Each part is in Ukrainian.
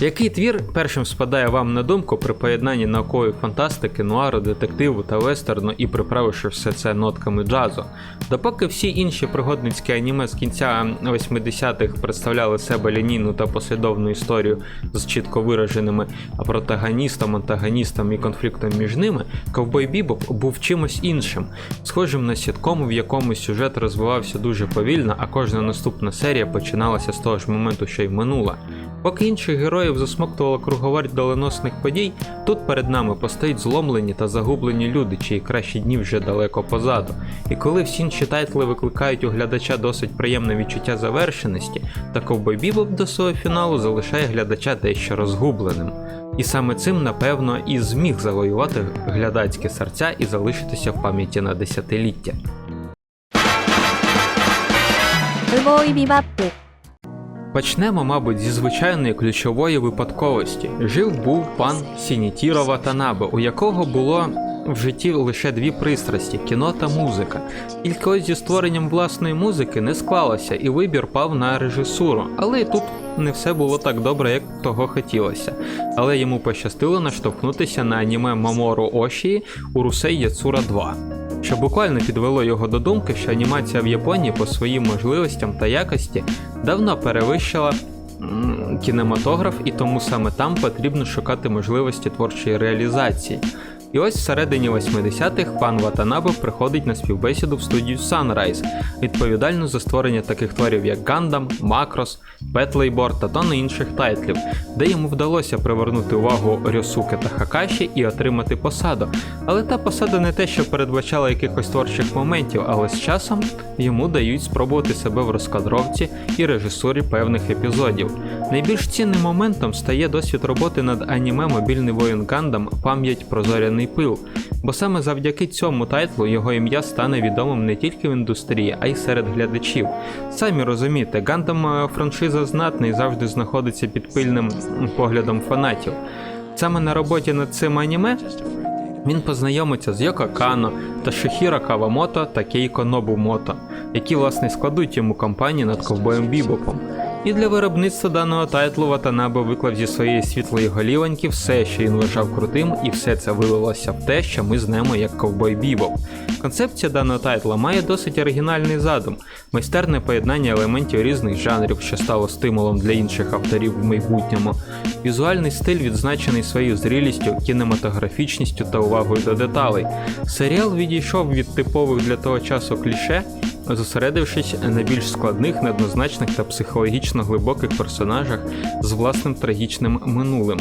Який твір першим спадає вам на думку при поєднанні наукової фантастики, нуару, детективу та вестерну і приправивши все це нотками джазу? Допоки всі інші пригодницькі аніме з кінця 80-х представляли себе лінійну та послідовну історію з чітко вираженими протагоністом, антагоністом і конфліктом між ними, Ковбой Бібоп був чимось іншим, схожим на сітком, в якому сюжет розвивався дуже повільно, а кожна наступна серія починалася з того ж моменту, що й минула. Поки інших героїв засмоктувала круговерть доленосних подій, тут перед нами постають зломлені та загублені люди, чиї кращі дні вже далеко позаду. І коли всі інші тайтли викликають у глядача досить приємне відчуття завершеності, та ковбой Бібоп до свого фіналу залишає глядача дещо розгубленим. І саме цим, напевно, і зміг завоювати глядацькі серця і залишитися в пам'яті на десятиліття. Почнемо, мабуть, зі звичайної ключової випадковості. Жив був пан Сінітірова Танабе, у якого було в житті лише дві пристрасті кіно та музика. Тільки зі створенням власної музики не склалося, і вибір пав на режисуру. Але і тут не все було так добре, як того хотілося. Але йому пощастило наштовхнутися на аніме Мамору Ошії у Русей Яцура 2 що буквально підвело його до думки, що анімація в Японії по своїм можливостям та якості давно перевищила кінематограф, і тому саме там потрібно шукати можливості творчої реалізації. І ось всередині 80-х пан Ватанабе приходить на співбесіду в студію Sunrise, відповідальну за створення таких творів, як Gundam, Macross, Петлейбор та тонни інших тайтлів, де йому вдалося привернути увагу Рьосуки та Хакаші і отримати посаду. Але та посада не те, що передбачала якихось творчих моментів, але з часом йому дають спробувати себе в розкадровці і режисурі певних епізодів. Найбільш цінним моментом стає досвід роботи над аніме Мобільний воїн Гандам Пам'ять про зоряний пил, бо саме завдяки цьому тайтлу його ім'я стане відомим не тільки в індустрії, а й серед глядачів. Самі розумієте, Гандам е, франшиза знатна і завжди знаходиться під пильним поглядом фанатів. Саме на роботі над цим аніме він познайомиться з Йоко Кано та Шихіро Кавамото та Кейко Нобумото, які власне складуть йому кампанію над ковбоєм Бібопом. І для виробництва даного тайтлу Ватанабе виклав зі своєї світлої голівоньки все, що він вважав крутим, і все це вилилося в те, що ми знаємо як ковбой Бібоп. Концепція даного тайтла має досить оригінальний задум, майстерне поєднання елементів різних жанрів, що стало стимулом для інших авторів в майбутньому. Візуальний стиль відзначений своєю зрілістю, кінематографічністю та увагою до деталей. Серіал відійшов від типових для того часу кліше, зосередившись на більш складних, неоднозначних та психологічно глибоких персонажах з власним трагічним минулим.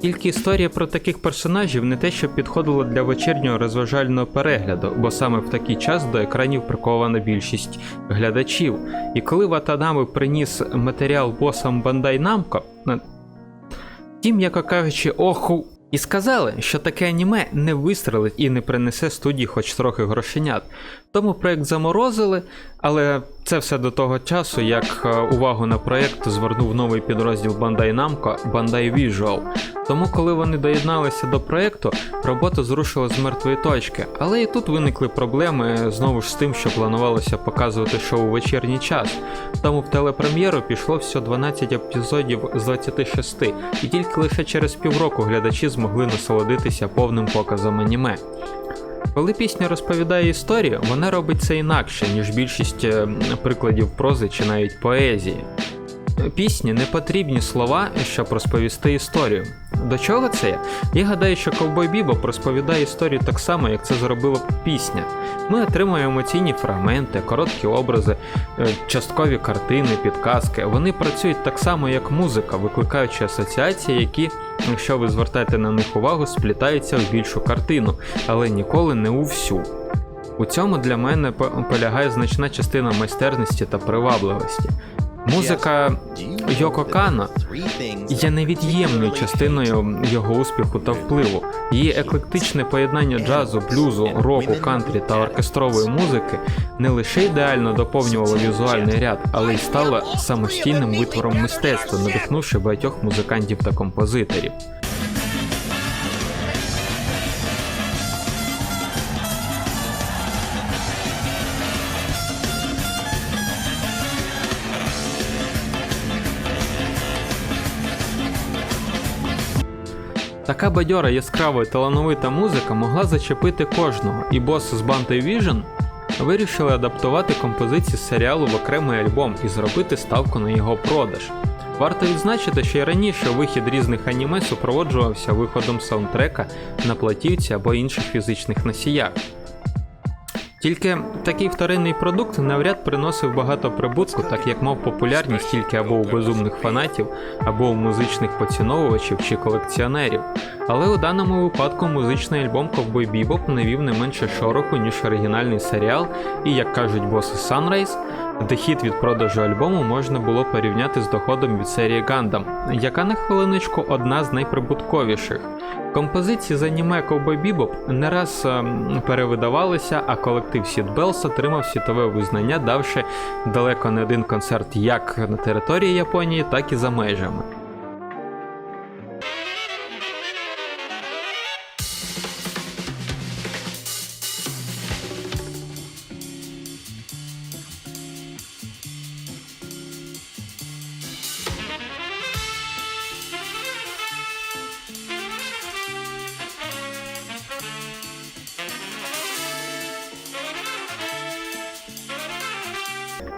Тільки історія про таких персонажів не те, що підходила для вечірнього розважального перегляду, бо саме в такий час до екранів прикована більшість глядачів. І коли Ватанами приніс матеріал босам Бандай Намко, на- Тім, яко кажучи, оху. І сказали, що таке аніме не вистрелить і не принесе студії хоч трохи грошенят. Тому проект заморозили, але це все до того часу, як е, увагу на проект звернув новий підрозділ Bandai Namco Bandai Visual. Тому, коли вони доєдналися до проекту, робота зрушила з мертвої точки. Але і тут виникли проблеми знову ж з тим, що планувалося показувати шоу у вечірній час. Тому в телепрем'єру пішло всього 12 епізодів з 26, і тільки лише через півроку глядачі змогли насолодитися повним показом аніме. Коли пісня розповідає історію, вона робить це інакше, ніж більшість е, прикладів прози чи навіть поезії. Пісні не потрібні слова, щоб розповісти історію. До чого це я? Я гадаю, що Ковбой Бібоп розповідає історію так само, як це зробила пісня. Ми отримуємо емоційні фрагменти, короткі образи, е, часткові картини, підказки. Вони працюють так само, як музика, викликаючи асоціації, які, якщо ви звертаєте на них увагу, сплітаються в більшу картину, але ніколи не у всю. У цьому для мене полягає значна частина майстерності та привабливості. Музика Йоко Кана є невід'ємною частиною його успіху та впливу. Її еклектичне поєднання джазу, блюзу, року, кантрі та оркестрової музики не лише ідеально доповнювало візуальний ряд, але й стало самостійним витвором мистецтва, надихнувши багатьох музикантів та композиторів. Така бадьора, яскрава і талановита музика могла зачепити кожного, і боси з банди Vision вирішили адаптувати композиції з серіалу в окремий альбом і зробити ставку на його продаж. Варто відзначити, що й раніше вихід різних аніме супроводжувався виходом саундтрека на платівці або інших фізичних носіях. Тільки такий вторинний продукт навряд приносив багато прибутку, так як мав популярність тільки або у безумних фанатів, або у музичних поціновувачів чи колекціонерів. Але у даному випадку музичний альбом Ковбой Бібоп навів не менше шороху, ніж оригінальний серіал, і як кажуть боси Sunrise, дохід від продажу альбому можна було порівняти з доходом від серії Gundam, яка на хвилиночку одна з найприбутковіших. Композиції з аніме Ковбой Бібоп не раз ем, перевидавалися, а колектив Сід Белс отримав світове визнання, давши далеко не один концерт як на території Японії, так і за межами.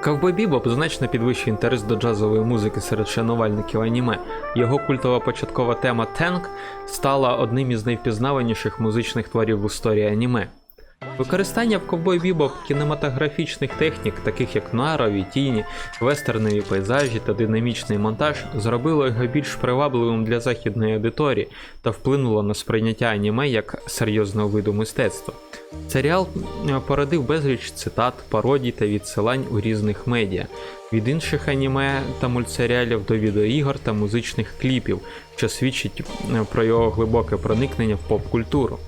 Ковбой Бібоп значно підвищує інтерес до джазової музики серед шанувальників аніме. Його культова початкова тема Тенк стала одним із найвпізнаваніших музичних творів в історії аніме. Використання в Ковбой Бібоп кінематографічних технік, таких як нуарові тіні, вестернові пейзажі та динамічний монтаж, зробило його більш привабливим для західної аудиторії та вплинуло на сприйняття аніме як серйозного виду мистецтва. Серіал е, породив безліч цитат, пародій та відсилань у різних медіа, від інших аніме та мультсеріалів до відеоігор та музичних кліпів, що свідчить е, про його глибоке проникнення в поп-культуру.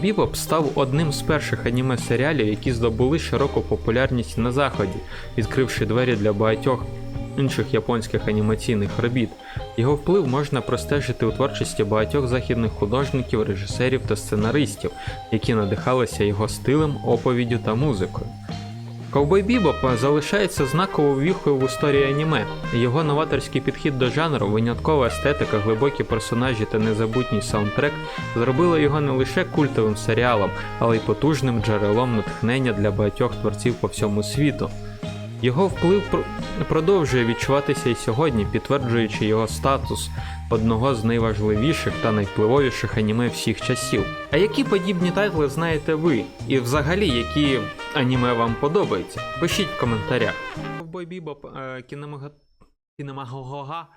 Бібоп став одним з перших аніме-серіалів, які здобули широку популярність на заході, відкривши двері для багатьох інших японських анімаційних робіт. Його вплив можна простежити у творчості багатьох західних художників, режисерів та сценаристів, які надихалися його стилем, оповіддю та музикою. Ковбой Бібоп залишається знаковою віхою в історії аніме. Його новаторський підхід до жанру, виняткова естетика, глибокі персонажі та незабутній саундтрек зробили його не лише культовим серіалом, але й потужним джерелом натхнення для багатьох творців по всьому світу. Його вплив пр- продовжує відчуватися і сьогодні, підтверджуючи його статус одного з найважливіших та найвпливовіших аніме всіх часів. А які подібні тайтли знаєте ви? І взагалі, які аніме вам подобається? Пишіть в коментарях. Ковбой Бібоп, кінемага... кінемагога